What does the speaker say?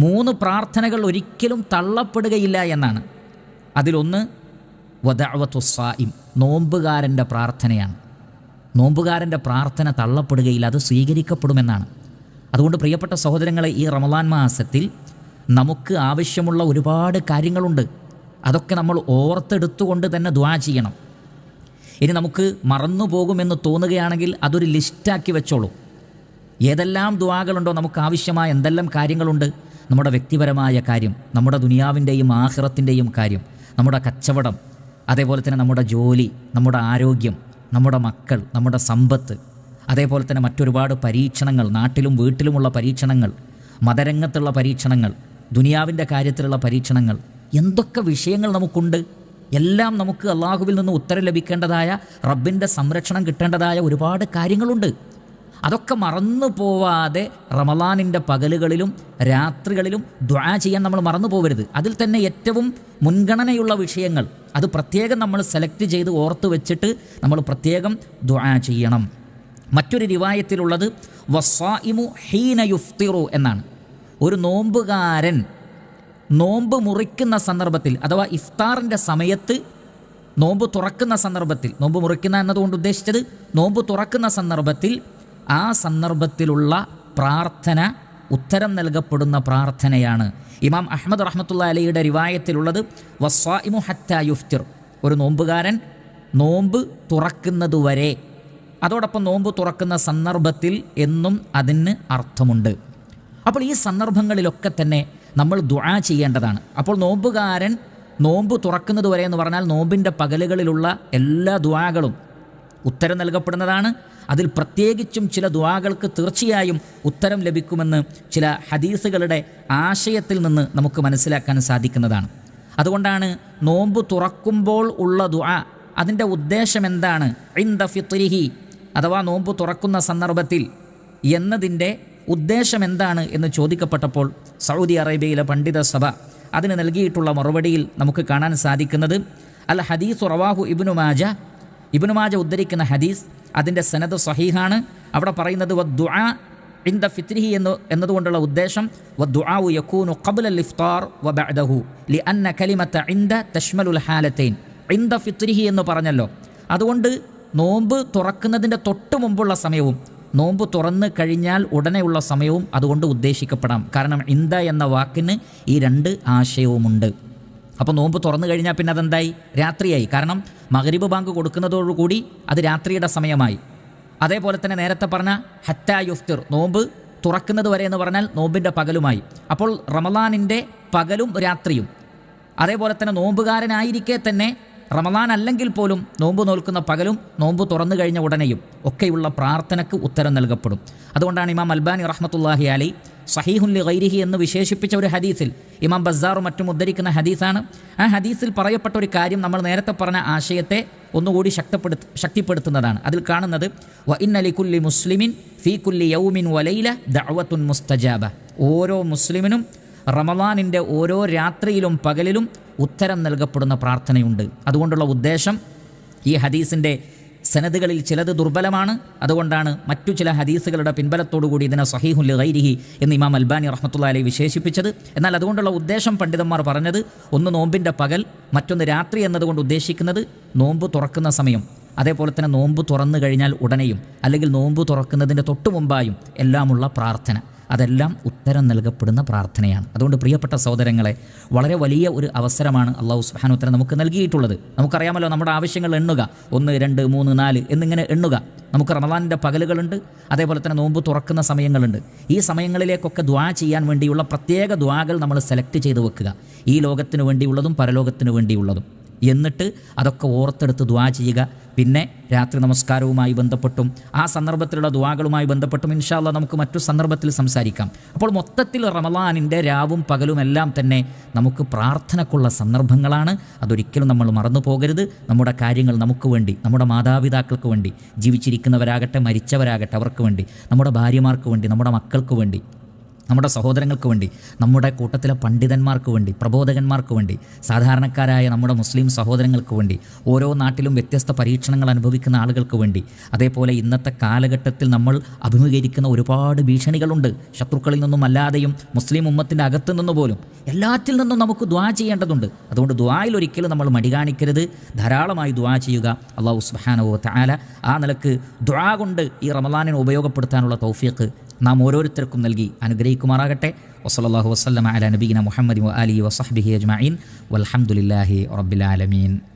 മൂന്ന് പ്രാർത്ഥനകൾ ഒരിക്കലും തള്ളപ്പെടുകയില്ല എന്നാണ്. അതിലൊന്ന് വദഅവത്തുസ്സായിം നോമ്പുകാരന്റെ പ്രാർത്ഥനയാണ്. നോമ്പുകാരന്റെ പ്രാർത്ഥന തള്ളപ്പെടുകയില്ല അത് സ്വീകരിക്കപ്പെടുമെന്നാണ്. അതുകൊണ്ട് പ്രിയപ്പെട്ട സഹോദരങ്ങളെ ഈ റമദാൻ മാസത്തിൽ നമുക്ക് ആവശ്യമുള്ള ഒരുപാട് കാര്യങ്ങളുണ്ട്. അതൊക്കെ നമ്മൾ ഓർത്തെടുത്തുകൊണ്ട് തന്നെ ദ്വാ ചെയ്യണം. ഇനി നമുക്ക് മറന്നു പോകുമെന്ന് തോന്നുകയാണെങ്കിൽ അതൊരു ലിസ്റ്റാക്കി വെച്ചോളൂ. ഏതെല്ലാം ദ്വാകളുണ്ടോ നമുക്ക് ആവശ്യമായ എന്തെല്ലാം കാര്യങ്ങളുണ്ട്? നമ്മുടെ വ്യക്തിപരമായ കാര്യം നമ്മുടെ ദുനിയാവിന്റെയും ആഹ്റത്തിന്റെയും കാര്യം നമ്മുടെ കച്ചവടം അതേപോലെ തന്നെ നമ്മുടെ ജോലി നമ്മുടെ ആരോഗ്യം നമ്മുടെ മക്കൾ നമ്മുടെ സമ്പത്ത് അതേപോലെ തന്നെ മറ്റൊരുപാട് പരീക്ഷണങ്ങൾ നാട്ടിലും വീട്ടിലുമുള്ള പരീക്ഷണങ്ങൾ മതരംഗത്തുള്ള പരീക്ഷണങ്ങൾ ദുനിയാവിന്റെ കാര്യത്തിലുള്ള പരീക്ഷണങ്ങൾ എന്തൊക്കെ വിഷയങ്ങൾ നമുക്കുണ്ട്? എല്ലാം നമുക്ക് അള്ളാഹുവിൽ നിന്ന് ഉത്തരം ലഭിക്കേണ്ടതായ റബ്ബിന്റെ സംരക്ഷണം കിട്ടേണ്ടതായ ഒരുപാട് കാര്യങ്ങളുണ്ട്. അതൊക്കെ മറന്നു പോവാതെ റമലാനിന്റെ പകലുകളിലും രാത്രികളിലും ദ്വാ ചെയ്യാൻ നമ്മൾ മറന്നു പോകരുത് അതിൽ തന്നെ ഏറ്റവും മുൻഗണനയുള്ള വിഷയങ്ങൾ. അത് പ്രത്യേകം നമ്മൾ സെലക്ട് ചെയ്ത് ഓർത്ത് വെച്ചിട്ട് നമ്മൾ പ്രത്യേകം ദ്വാ ചെയ്യണം. മറ്റൊരു റിവായത്തിലുള്ളത് വസ്വായിമു ഹീന യുഫ്തിറു എന്നാണ്. ഒരു നോമ്പുകാരൻ നോമ്പ് മുറിക്കുന്ന സന്ദർഭത്തിൽ അഥവാ ഇഫ്താറിന്റെ സമയത്ത് നോമ്പ് തുറക്കുന്ന സന്ദർഭത്തിൽ നോമ്പ് മുറിക്കുന്ന എന്നതുകൊണ്ട് ഉദ്ദേശിച്ചത് നോമ്പ് തുറക്കുന്ന സന്ദർഭത്തിൽ ആ സന്ദർഭത്തിലുള്ള പ്രാർത്ഥന ഉത്തരം നൽകപ്പെടുന്ന പ്രാർത്ഥനയാണ്. ഇമാം അഹമ്മദ് റഹ്മത്തുള്ള അലിയുടെ റിവായത്തിലുള്ളത് വസ്വാഇമു ഹത്ത യുഫ്തിർ. ഒരു നോമ്പുകാരൻ നോമ്പ് തുറക്കുന്നതുവരെ അതോടൊപ്പം നോമ്പ് തുറക്കുന്ന സന്ദർഭത്തിൽ എന്നും അതിന് അർത്ഥമുണ്ട്. അപ്പോൾ ഈ സന്ദർഭങ്ങളിലൊക്കെ തന്നെ നമ്മൾ ദുആ ചെയ്യേണ്ടതാണ്. അപ്പോൾ നോമ്പുകാരൻ നോമ്പ് തുറക്കുന്നത് വരെ എന്ന് പറഞ്ഞാൽ നോമ്പിന്റെ പകലുകളിലുള്ള എല്ലാ ദുആകളും ഉത്തരം നൽകപ്പെടുന്നതാണ്. അതിൽ പ്രത്യേകിച്ചും ചില ദുവാകൾക്ക് തീർച്ചയായും ഉത്തരം ലഭിക്കുമെന്ന് ചില ഹദീസുകളുടെ ആശയത്തിൽ നിന്ന് നമുക്ക് മനസ്സിലാക്കാൻ സാധിക്കുന്നതാണ്. അതുകൊണ്ടാണ് നോമ്പ് തുറക്കുമ്പോൾ ഉള്ള ദുആ അതിന്റെ ഉദ്ദേശം എന്താണ്? ഇൻദ ഫിത്രിഹി അഥവാ നോമ്പ് തുറക്കുന്ന സന്ദർഭത്തിൽ എന്നതിന്റെ ഉദ്ദേശം എന്താണ് എന്ന് ചോദിക്കപ്പെട്ടപ്പോൾ സൗദി അറേബ്യയിലെ പണ്ഡിത സഭ അതിന് നൽകിയിട്ടുള്ള മറുപടിയിൽ നമുക്ക് കാണാൻ സാധിക്കുന്നത് അൽ ഹദീസ് റവാഹു ഇബ്നു മാജ. ഇബ്നു മാജ ഉദ്ധരിക്കുന്ന ഹദീസ് അതിന്റെ സനദ് സഹീഹാണ്. അവിടെ പറയുന്നത് വ വദ്ദുആ ഇന്ദ ഫിത്രിഹി എന്ന് എന്നതുകൊണ്ടുള്ള ഉദ്ദേശം വ വദ്ദുആഉ യകൂനു ഖബ്ല അൽ ഇഫ്താർ വ ബഅദഹു ലിഅന്ന കലിമത്ത ഇന്ദ തഷ്മലുൽ ഹാലത്തൈൻ. ഇന്ദ ഫിത്രിഹി എന്ന് പറഞ്ഞല്ലോ. അതുകൊണ്ട് നോമ്പ് തുറക്കുന്നതിന്റെ തൊട്ട് മുമ്പുള്ള സമയവും നോമ്പ് തുറന്ന് കഴിഞ്ഞാൽ ഉടനെയുള്ള സമയവും അതുകൊണ്ട് ഉദ്ദേശിക്കപ്പെടാം. കാരണം ഇന്ദ എന്ന വാക്കിന് ഈ രണ്ട് ആശയവുമുണ്ട്. അപ്പോൾ നോമ്പ് തുറന്നു കഴിഞ്ഞാൽ പിന്നെ അതെന്തായി? രാത്രിയായി. കാരണം മകരിബ് ബാങ്ക് കൊടുക്കുന്നതോടുകൂടി അത് രാത്രിയുടെ സമയമായി. അതേപോലെ തന്നെ നേരത്തെ പറഞ്ഞ ഹറ്റാ യുഫ്തിർ നോമ്പ് തുറക്കുന്നത് വരെ എന്ന് പറഞ്ഞാൽ നോമ്പിന്റെ പകലുമായി. അപ്പോൾ റമലാനിന്റെ പകലും രാത്രിയും. അതേപോലെ തന്നെ നോമ്പുകാരനായിരിക്കെ തന്നെ റമലാൻ അല്ലെങ്കിൽ പോലും നോമ്പ് നോൽക്കുന്ന പകലും നോമ്പ് തുറന്നു കഴിഞ്ഞ ഉടനെയും ഒക്കെയുള്ള പ്രാർത്ഥനയ്ക്ക് ഉത്തരം നൽകപ്പെടും. അതുകൊണ്ടാണ് ഇമാം അൽബാനി റഹ്മത്തുല്ലാഹി അലി സഹീഹുല്ലി ഗൈരിഹി എന്ന് വിശേഷിപ്പിച്ച ഒരു ഹദീസിൽ ഇമാം ബസാറും മറ്റും ഉദ്ധരിക്കുന്ന ഹദീസാണ്. ആ ഹദീസിൽ പറയപ്പെട്ട ഒരു കാര്യം നമ്മൾ നേരത്തെ പറഞ്ഞ ആശയത്തെ ഒന്നുകൂടി ശക്തപ്പെടുത്ത ശക്തിപ്പെടുത്തുന്നതാണ്. അതിൽ കാണുന്നത് വ കുല്ലി മുസ്ലിമിൻ ഫീ കുല്ലി യൗമിൻ വലൈല ദഅവത്തുൻ മുസ്തജാബ. ഓരോ മുസ്ലിമിനും റമദാനിന്റെ ഓരോ രാത്രിയിലും പകലിലും ഉത്തരം നൽകപ്പെടുന്ന പ്രാർത്ഥനയുണ്ട്. അതുകൊണ്ടുള്ള ഉദ്ദേശം ഈ ഹദീസിന്റെ സനദുകളിൽ ചിലത് ദുർബലമാണ്. അതുകൊണ്ടാണ് മറ്റു ചില ഹദീസുകളുടെ പിൻബലത്തോടുകൂടി ഇതിനെ സഹീഹുൽ ഗൈരിഹി എന്ന് ഇമാം അൽബാനി റഹ്മത്തുള്ള അലി വിശേഷിപ്പിച്ചത്. എന്നാൽ അതുകൊണ്ടുള്ള ഉദ്ദേശം പണ്ഡിതന്മാർ പറഞ്ഞത് ഒന്ന് നോമ്പിന്റെ പകൽ മറ്റൊന്ന് രാത്രി എന്നതുകൊണ്ട് ഉദ്ദേശിക്കുന്നത് നോമ്പ് തുറക്കുന്ന സമയം. അതേപോലെ തന്നെ നോമ്പ് തുറന്നു കഴിഞ്ഞാൽ ഉടനെയും അല്ലെങ്കിൽ നോമ്പ് തുറക്കുന്നതിന്റെ തൊട്ടു മുമ്പായും എല്ലാമുള്ള പ്രാർത്ഥന. അതെല്ലാം ഉത്തരം നൽകപ്പെടുന്ന പ്രാർത്ഥനയാണ്. അതുകൊണ്ട് പ്രിയപ്പെട്ട സഹോദരങ്ങളെ വളരെ വലിയ ഒരു അവസരമാണ് അള്ളാഹു സുഹാൻ ഉത്തരം നമുക്ക് നൽകിയിട്ടുള്ളത്. നമുക്കറിയാമല്ലോ നമ്മുടെ ആവശ്യങ്ങൾ എണ്ണുക. ഒന്ന് രണ്ട് മൂന്ന് നാല് എന്നിങ്ങനെ എണ്ണുക. നമുക്ക് റമദാനിന്റെ പകലുകളുണ്ട് അതേപോലെ തന്നെ നോമ്പ് തുറക്കുന്ന സമയങ്ങളുണ്ട്. ഈ സമയങ്ങളിലേക്കൊക്കെ ദ്വാ ചെയ്യാൻ വേണ്ടിയുള്ള പ്രത്യേക ദ്വാകൾ നമ്മൾ സെലക്ട് ചെയ്ത് വെക്കുക. ഈ ലോകത്തിന് വേണ്ടിയുള്ളതും പരലോകത്തിന് വേണ്ടിയുള്ളതും. എന്നിട്ട് അതൊക്കെ ഓർത്തെടുത്ത് ദ്വാ ചെയ്യുക. പിന്നെ രാത്രി നമസ്കാരവുമായി ബന്ധപ്പെട്ടും ആ സന്ദർഭത്തിലുള്ള ദ്വാകളുമായി ബന്ധപ്പെട്ടും ഇൻഷാല്ല നമുക്ക് മറ്റു സന്ദർഭത്തിൽ സംസാരിക്കാം. അപ്പോൾ മൊത്തത്തിൽ റമലാനിന്റെ രാവും പകലും എല്ലാം തന്നെ നമുക്ക് പ്രാർത്ഥനക്കുള്ള സന്ദർഭങ്ങളാണ്. അതൊരിക്കലും നമ്മൾ മറന്നു പോകരുത്. നമ്മുടെ കാര്യങ്ങൾ നമുക്ക് വേണ്ടി നമ്മുടെ മാതാപിതാക്കൾക്ക് വേണ്ടി ജീവിച്ചിരിക്കുന്നവരാകട്ടെ മരിച്ചവരാകട്ടെ അവർക്ക് വേണ്ടി നമ്മുടെ ഭാര്യമാർക്ക് വേണ്ടി നമ്മുടെ മക്കൾക്ക് വേണ്ടി നമ്മുടെ സഹോദരങ്ങൾക്ക് വേണ്ടി നമ്മുടെ കൂട്ടത്തിലെ പണ്ഡിതന്മാർക്ക് വേണ്ടി പ്രബോധകന്മാർക്ക് വേണ്ടി സാധാരണക്കാരായ നമ്മുടെ മുസ്ലിം സഹോദരങ്ങൾക്ക് വേണ്ടി ഓരോ നാട്ടിലും വ്യത്യസ്ത പരീക്ഷണങ്ങൾ അനുഭവിക്കുന്ന ആളുകൾക്ക് വേണ്ടി അതേപോലെ ഇന്നത്തെ കാലഘട്ടത്തിൽ നമ്മൾ അഭിമുഖീകരിക്കുന്ന ഒരുപാട് ഭീഷണികളുണ്ട്. ശത്രുക്കളിൽ നിന്നും അല്ലാതെയും മുസ്ലിം ഉമ്മത്തിന്റെ അകത്തു നിന്ന് പോലും. എല്ലാറ്റിൽ നിന്നും നമുക്ക് ദ്വാ ചെയ്യേണ്ടതുണ്ട്. അതുകൊണ്ട് ദ്വായിൽ ഒരിക്കലും നമ്മൾ മടി കാണിക്കരുത്. ധാരാളമായി ദ്വാ ചെയ്യുക. അള്ളാഹു സുബാനോ താല ആ നിലയ്ക്ക് ദ്വാ കൊണ്ട് ഈ റമദാനിനെ ഉപയോഗപ്പെടുത്താനുള്ള തൗഫീഖ് നാം ഓരോരുത്തർക്കും നൽകി അനുഗ്രഹിക്കുമാറാകട്ടെ. വസല്ലാഹു വസ്ലം അല നബീന മുഹമ്മദ് അലി വസഹബിഹി അജ്മീൻ വലഹമുല്ലാഹി റബ്ബിലാലമീൻ